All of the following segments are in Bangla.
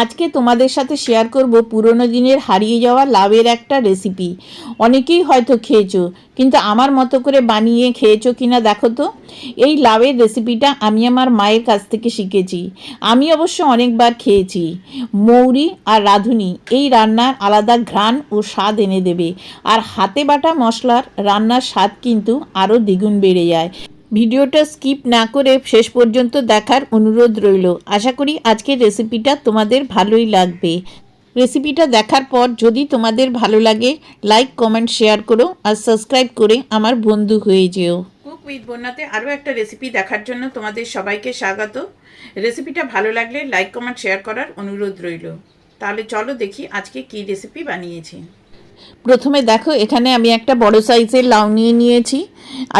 আজকে তোমাদের সাথে শেয়ার করব পুরনো দিনের হারিয়ে যাওয়া লাভের একটা রেসিপি অনেকেই হয়তো খেয়েছো, কিন্তু আমার মতো করে বানিয়ে খেয়েছো কিনা দেখো তো। এই লাভের রেসিপিটা আমি আমার মায়ের কাছ থেকে শিখেছি। আমি অবশ্য অনেকবার খেয়েছি। মৌরি আর রাঁধুনি এই রান্নার আলাদা ঘ্রাণ ও স্বাদ এনে দেবে। আর হাতে বাটা মশলার রান্নার স্বাদ কিন্তু আরও দ্বিগুণ বেড়ে যায়। ভিডিওটা স্কিপ না করে শেষ পর্যন্ত দেখার অনুরোধ রইল। আশা করি আজকের রেসিপিটা তোমাদের ভালোই লাগবে। রেসিপিটা দেখার পর যদি তোমাদের ভালো লাগে লাইক কমেন্ট শেয়ার করো আর সাবস্ক্রাইব করে আমার বন্ধু হয়ে যেও। কুক উইথ বন্যাতে আরও একটা রেসিপি দেখার জন্য তোমাদের সবাইকে স্বাগত। রেসিপিটা ভালো লাগলে লাইক কমেন্ট শেয়ার করার অনুরোধ রইল। তাহলে চলো দেখি আজকে কি রেসিপি বানিয়েছি। প্রথমে দেখো এখানে আমি একটা বড় সাইজের লাউ নিয়ে নিয়েছি।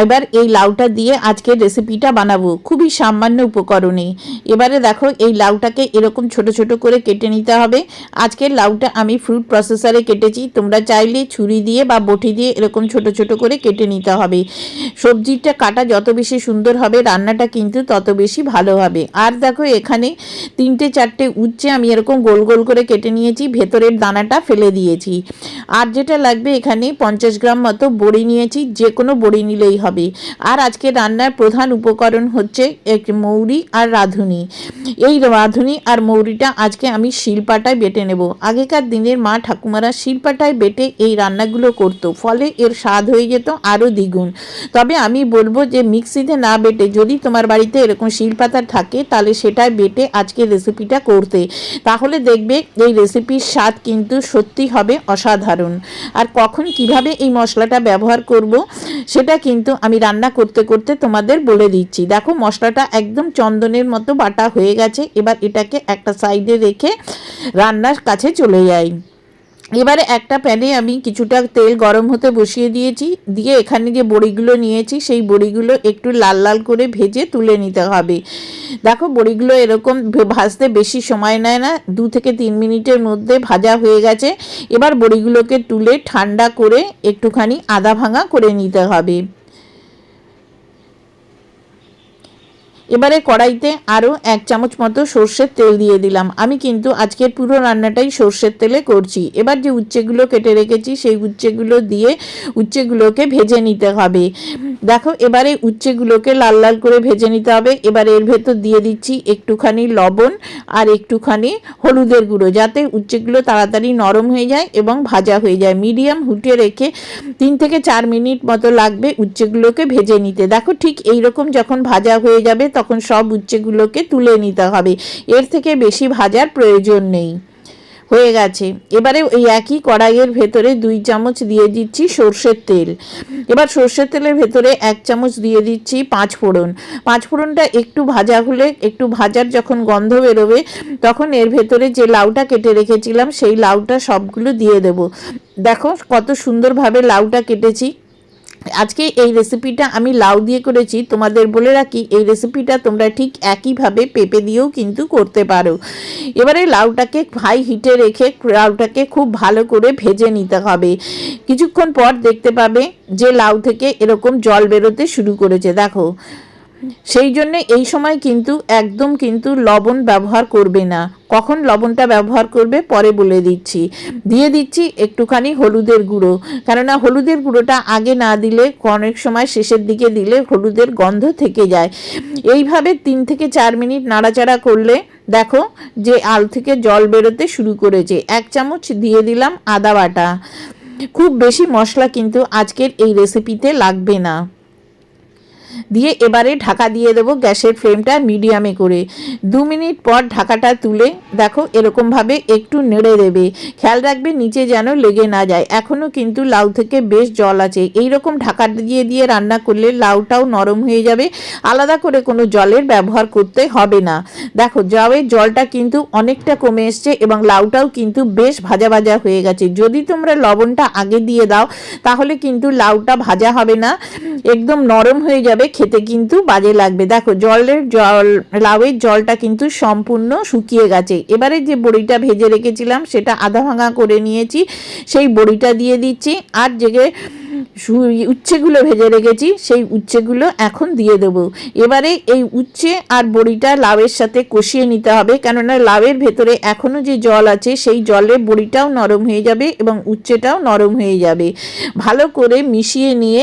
এবার এই লাউটা দিয়ে আজকের রেসিপিটা বানাবো। খুবই সামান্য উপকরণে। এবারে দেখো, এই লাউটাকে এরকম ছোট ছোট করে কেটে নিতে হবে। আজকের লাউটা আমি ফ্রুট প্রসেসারে কেটেছি। তোমরা চাইলে ছুরি দিয়ে বা বটি দিয়ে এরকম ছোট ছোট করে কেটে নিতে হবে। সবজিটা কাটা যত বেশি সুন্দর হবে, রান্নাটা কিন্তু তত বেশি ভালো হবে। আর দেখো, এখানে তিনটে চারটে উচ্ছে আমি এরকম গোল গোল করে কেটে নিয়েছি। ভেতরের দানাটা ফেলে দিয়েছি। আর যেটা লাগবে, এখানে পঞ্চাশ গ্রাম মতো বড়ি নিয়েছি। যে কোনো বড়ি নিলেই হবে। আর আজকে রান্নার প্রধান উপকরণ হচ্ছে এক মৌরি আর রাঁধুনি। এই রাঁধুনি আর মৌরিটা আজকে আমি শিলপাটায় বেটে নেব। আগেকার দিনের মা ঠাকুমারা শিলপাটায় বেটে এই রান্নাগুলো করতো। ফলে এর স্বাদ হয়ে যেত আরও দ্বিগুণ। তবে আমি বলব যে মিক্সিতে না বেটে যদি তোমার বাড়িতে এরকম শিলপাতা থাকে, তাহলে সেটাই বেটে আজকে রেসিপিটা করতে। তাহলে দেখবে এই রেসিপির স্বাদ কিন্তু সত্যি হবে অসাধারণ। আর কখন কীভাবে এই মশলাটা ব্যবহার করব, সেটা কিন্তু আমি রান্না করতে করতে তোমাদের বলে দিচ্ছি। দেখো, মশলাটা একদম চন্দনের মতো বাটা হয়ে গেছে। এবার এটাকে একটা সাইডে রেখে রান্নার কাছে চলে যাই। এবারে একটা প্যানে আমি কিছুটা তেল গরম হতে বসিয়ে দিয়েছি। দিয়ে এখানে যে বড়িগুলো নিয়েছি, সেই বড়িগুলো একটু লাল লাল করে ভেজে তুলে নিতে হবে। দেখো, বড়িগুলো এরকম ভাজতে বেশি সময় নেয় না। দু থেকে তিন মিনিটের মধ্যে ভাজা হয়ে গেছে। এবার বড়িগুলোকে তুলে ঠান্ডা করে একটুখানি আদা ভাঙা করে নিতে হবে। এবারে কড়াইতে আরও এক চামচ মতো সর্ষের তেল দিয়ে দিলাম। আমি কিন্তু আজকের পুরো রান্নাটাই সর্ষের তেলে করছি। এবার যে উচ্ছেগুলো কেটে রেখেছি, সেই উচ্ছেগুলো দিয়ে উচ্ছেগুলোকে ভেজে নিতে হবে। দেখো, এবারে উচ্ছেগুলোকে লাল লাল করে ভেজে নিতে হবে। এবার এর ভেতর দিয়ে দিচ্ছি একটুখানি লবণ আর একটুখানি হলুদের গুঁড়ো, যাতে উচ্ছেগুলো তাড়াতাড়ি নরম হয়ে যায় এবং ভাজা হয়ে যায়। মিডিয়াম হুটে রেখে তিন থেকে চার মিনিট মতো লাগবে উচ্ছেগুলোকে ভেজে নিতে। দেখো, ঠিক এইরকম যখন ভাজা হয়ে যাবে তখন সব উচ্ছেগুলোকে তুলে নিতে হবে। এর থেকে বেশি ভাজার প্রয়োজন নেই। হয়ে গেছে। এবারে ওই একই কড়াইয়ের ভেতরে দুই চামচ দিয়ে দিচ্ছি সর্ষের তেল। এবার সর্ষের তেলের ভেতরে এক চামচ দিয়ে দিচ্ছি পাঁচ ফোড়ন। পাঁচ ফোড়নটা একটু ভাজা হলে, একটু ভাজার যখন গন্ধ বেরোবে, তখন এর ভেতরে যে লাউটা কেটে রেখেছিলাম, সেই লাউটা সবগুলো দিয়ে দেব। দেখো কত সুন্দরভাবে লাউটা কেটেছি। আজকে এই রেসিপিটা আমি লাউ দিয়ে করেছি। তোমাদের বলে রাখি, এই রেসিপিটা তোমরা ঠিক একইভাবে পেঁপে দিয়েও কিন্তু করতে পারো। এবারে লাউটাকে হাই হিটে রেখে লাউটাকে খুব ভালো করে ভেজে নিতে হবে। কিছুক্ষণ পর দেখতে পাবে যে লাউ থেকে এরকম জল বেরোতে শুরু করেছে। দেখো সেই জন্য এই সময় কিন্তু একদম কিন্তু লবণ ব্যবহার করবে না। কখন লবণটা ব্যবহার করবে পরে বলে দিচ্ছি। দিয়ে দিচ্ছি একটুখানি হলুদের গুঁড়ো। কেননা হলুদের গুঁড়োটা আগে না দিলে, অনেক সময় শেষের দিকে দিলে হলুদের গন্ধ থেকে যায়। এইভাবে তিন থেকে চার মিনিট নাড়াচাড়া করলে, দেখো যে আল থেকে জল বেরোতে শুরু করেছে। এক চামচ দিয়ে দিলাম আদা বাটা। খুব বেশি মশলা কিন্তু আজকের এই রেসিপিতে লাগবে না। দিয়ে এবারে ঢাকা দিয়ে দেবো গ্যাসের ফ্লেমটা মিডিয়ামে করে। দু মিনিট পর ঢাকাটা তুলে দেখো এরকমভাবে একটু নেড়ে দেবে। খেয়াল রাখবে নিচে যেন লেগে না যায়। এখনও কিন্তু লাউ থেকে বেশ জল আছে। এই রকম ঢাকা দিয়ে দিয়ে রান্না করলে লাউটাও নরম হয়ে যাবে। আলাদা করে কোনো জলের ব্যবহার করতে হবে না। দেখো যাওয়ের জলটা কিন্তু অনেকটা কমে এসছে এবং লাউটাও কিন্তু বেশ ভাজা ভাজা হয়ে গেছে। যদি তোমরা লবণটা আগে দিয়ে দাও, তাহলে কিন্তু লাউটা ভাজা হবে না। একদম নরম হয়ে যাবে। খেতে কিন্তু বাজে লাগবে। দেখো, জলের জল, লাউয়ের জলটা কিন্তু সম্পূর্ণ শুকিয়ে গেছে। এবারে যে বড়িটা ভেজে রেখেছিলাম, সেটা আধা ভাঙা করে নিয়েছি। সেই বড়িটা দিয়ে দিচ্ছি। আর যে উচ্ছেগুলো ভেজে রেখেছি, সেই উচ্ছেগুলো এখন দিয়ে দেবো। এবারে এই উচ্ছে আর বড়িটা লাউয়ের সাথে কষিয়ে নিতে হবে, কেননা লাউয়ের ভেতরে এখনও যে জল আছে, সেই জলে বড়িটাও নরম হয়ে যাবে এবং উচ্ছেটাও নরম হয়ে যাবে। ভালো করে মিশিয়ে নিয়ে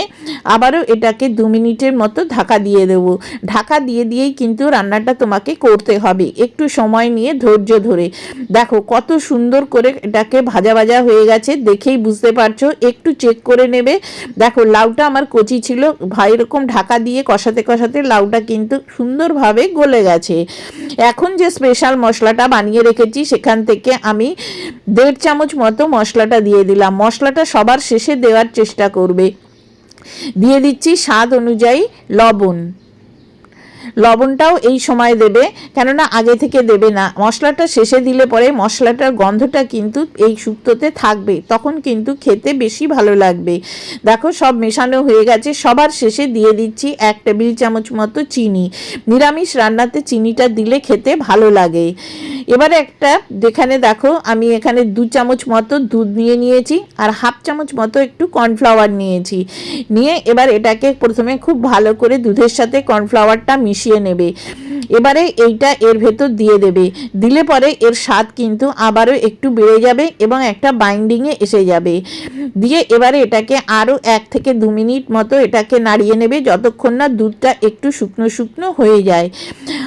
আবারও এটাকে দু মিনিটের মতো ঢাকা দিয়ে দেবো। ঢাকা দিয়ে দিয়েই কিন্তু রান্নাটা তোমাকে করতে হবে, একটু সময় নিয়ে ধৈর্য ধরে। দেখো কত সুন্দর করে এটাকে ভাজা ভাজা হয়ে গেছে, দেখেই বুঝতে পারছ, একটু চেক করে নেবে দেখো, লাউটা আমার কচি ছিল। ভাই এরকম ঢাকা দিয়ে কষাতে কষাতে লাউটা কিন্তু সুন্দরভাবে গলে গেছে। এখন যে স্পেশাল মশলাটা বানিয়ে রেখেছি, সেখান থেকে আমি দেড় চামচ মতো মশলাটা দিয়ে দিলাম। মশলাটা সবার শেষে দেওয়ার চেষ্টা করবে। দিয়ে দিচ্ছি স্বাদ অনুযায়ী লবণ। লবণটাও এই সময় দেবে, কেননা আগে থেকে দেবে না। মশলাটা শেষে দিলে পরে মশলাটার গন্ধটা কিন্তু এই শুক্তোতে থাকবে, তখন কিন্তু খেতে বেশি ভালো লাগবে। দেখো সব মেশানো হয়ে গেছে, সবার শেষে দিয়ে দিচ্ছি এক টেবিল চামচ মতো চিনি। নিরামিষ রান্নাতে চিনিটা দিলে খেতে ভালো লাগে। এবারে একটা, যেখানে দেখো আমি এখানে দু চামচ মতো দুধ নিয়ে নিয়েছি, আর হাফ চামচ মতো একটু কর্নফ্লাওয়ার নিয়েছি। নিয়ে এবার এটাকে প্রথমে খুব ভালো করে দুধের সাথে কর্নফ্লাওয়ারটা মিশিয়ে নেবে। এবারে এইটা এর ভেতর দিয়ে দেবে। দিলে পরে এর স্বাদ কিন্তু আবারও একটু বেড়ে যাবে এবং একটা বাইন্ডিংয়ে এসে যাবে। দিয়ে এবারে এটাকে আরও এক থেকে দু মিনিট মতো এটাকে নাড়িয়ে নেবে যতক্ষণ না দুধটা একটু শুকনো শুকনো হয়ে যায়।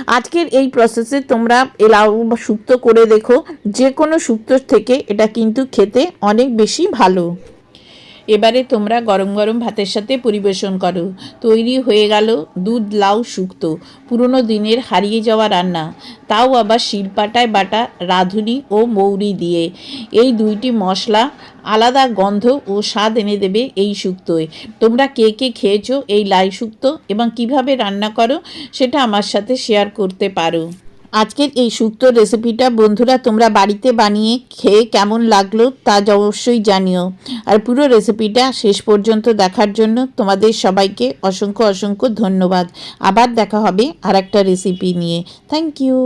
আজকের এই প্রসেসে তোমরা এলাউ শুক্তো করে দেখো। যে কোনো শুক্তোর থেকে এটা কিন্তু খেতে অনেক বেশি ভালো। এবারে তোমরা গরম গরম ভাতের সাথে পরিবেশন করো। তৈরি হয়ে গেল দুধ লাউ শুক্তো। পুরনো দিনের হারিয়ে যাওয়া রান্না। তাও আবার শিলপাটায় বাটা রাঁধুনি ও মৌরি দিয়ে। এই দুইটি মশলা আলাদা গন্ধ ও স্বাদ এনে দেবে এই শুক্তোয় তোমরা কে কে খেয়েছো এই লাই শুক্তো এবং কীভাবে রান্না করো সেটা আমার সাথে শেয়ার করতে পারো। আজকের এই শুক্তো রেসিপিটা বন্ধুরা তোমরা বাড়িতে বানিয়ে খেয়ে কেমন লাগল তা অবশ্যই জানিও। আর পুরো রেসিপিটা শেষ পর্যন্ত দেখার জন্য তোমাদের সবাইকে অসংখ্য অসংখ্য ধন্যবাদ। আবার দেখা হবে আর একটা রেসিপি নিয়ে। Thank you